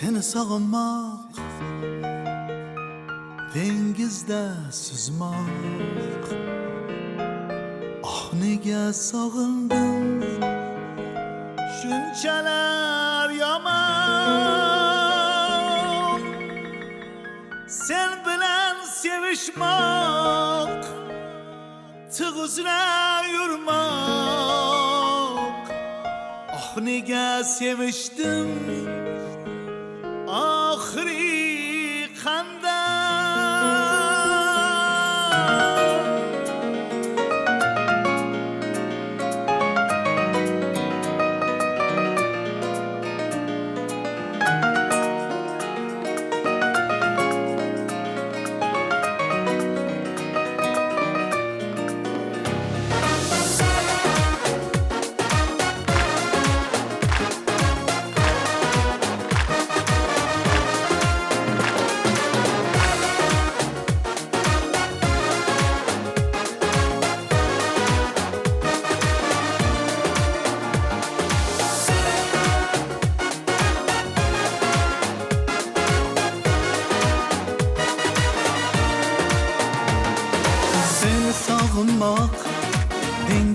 Seni sağınmak Dengizde süzmek Ah nega sağındım Şunçalar yaman Sen bilen sevişmek Tığ üzere yürümek Ah nega seviştim آخری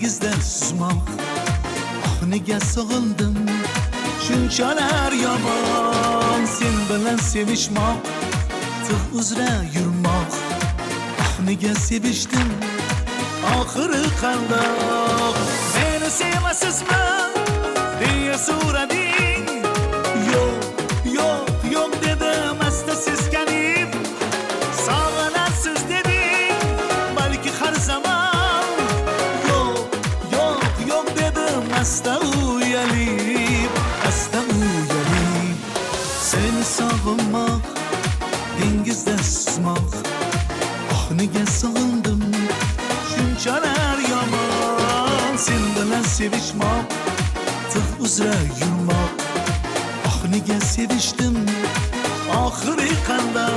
Dengizde süzmek Ah nega sığındım. Şunçalar yaman. Sen bilen sevişmek Tığ üzere yürümek Ah nega seviştim. Ahırı kandak. Beni sevmezsizmi Hasta uyanıp Seni sağınmak dengizde susmak. Ah nega sığındım Şunçalar yaman. Sen Tığ üzere yürümek Ah seviştim Ahırı kanda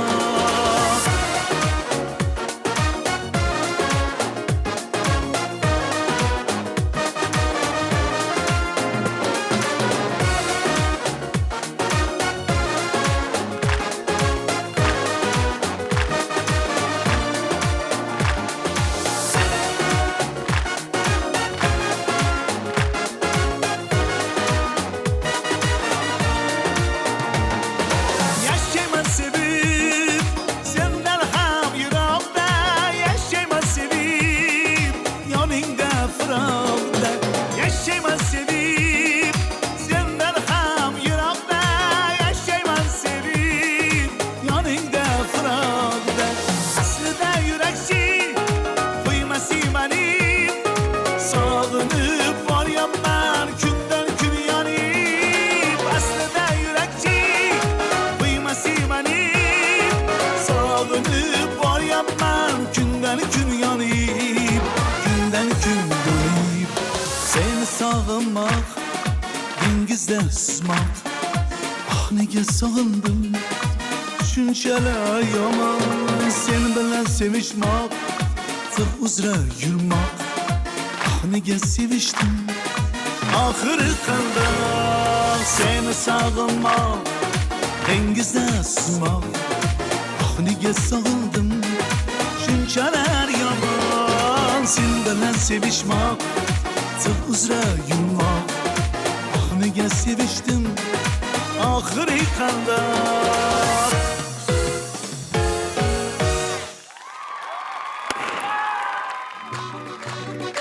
Sızmak Ah nega sağındım. Şunçalar yaman. Sen bilen sevişmek Tığ üzere yürümek Ah nega seviştim. Ahırı kanda Seni sağınmak Dengizde sızmak Ah nega sağındım. Şunçalar yaman. Sen sevişmek Tığ üzere yürümek Ah nega seviştim Ahırı kanda